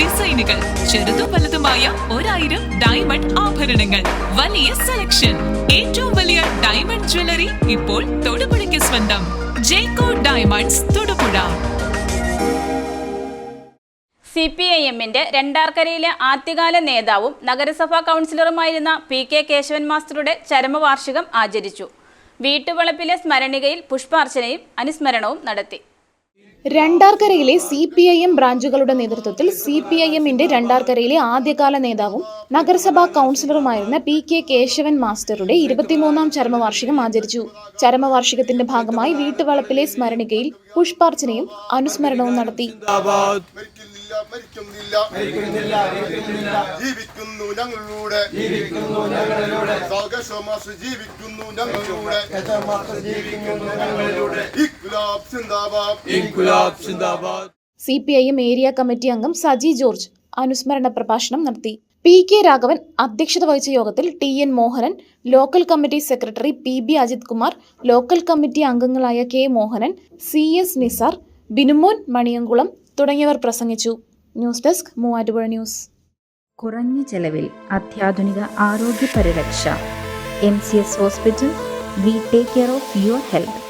ഡിസൈനുകൾ ചെറുതും വലുതുമായ ഒരായിരം ഡയമണ്ട് ആഭരണങ്ങൾ. വലിയ സെലക്ഷൻ ഏറ്റവും വലിയ ഡയമണ്ട് ജ്വല്ലറി ഇപ്പോൾ തൊടുപുഴയ്ക്ക് സ്വന്തം. Jeko diamonds Thodupuzha. C P I എമ്മിന്റെ രണ്ടാർക്കരയിലെ ആദ്യകാല നേതാവും നഗരസഭാ കൗൺസിലറുമായിരുന്ന പി കെ കേശവൻ മാസ്റ്ററുടെ ചരമവാർഷികം ആചരിച്ചു. വീട്ടുവളപ്പിലെ സ്മരണികയിൽ പുഷ്പാർച്ചനയും അനുസ്മരണവും നടത്തി. രണ്ടാർക്കരയിലെ സി പി ഐ എം ബ്രാഞ്ചുകളുടെ നേതൃത്വത്തിൽ സി പി ഐ എമ്മിന്റെ രണ്ടാർക്കരയിലെ ആദ്യകാല നേതാവും നഗരസഭാ കൗൺസിലറുമായിരുന്ന പി കെ കേശവൻ മാസ്റ്ററുടെ ഇരുപത്തിമൂന്നാം ചരമവാർഷികം ആചരിച്ചു. ചരമവാർഷികത്തിന്റെ ഭാഗമായി വീട്ടുവളപ്പിലെ സ്മരണികയിൽ പുഷ്പാർച്ചനയും അനുസ്മരണവും നടത്തി. മരിക്കുന്നില്ല മരിക്കുന്നില്ല. ജീവിക്കുന്നു ഞങ്ങളിലൂടെ. സാഗശമാസ് ജീവിക്കുന്നു ഞങ്ങളിലൂടെ. ഇഖ്ലാബ് സിന്ദാബാദ്. ഇക്ലാബ് സിന്ദാബാദ്. C P I M area committee അംഗം സജി ജോർജ് അനുസ്മരണ പ്രഭാഷണം നടത്തി. പി കെ രാഘവൻ അധ്യക്ഷത വഹിച്ച യോഗത്തിൽ T N Mohanan local committee secretary P B Ajith Kumar local committee അംഗങ്ങളായ K Mohanan C S Nisar Binumon Maniyankulam തുടങ്ങിയവർ പ്രസംഗിച്ചു. News desk Muvattupuzha news. കുറഞ്ഞ ചെലവിൽ അത്യാധുനിക ആരോഗ്യ പരിരക്ഷ. M C S hospital we take care of your health.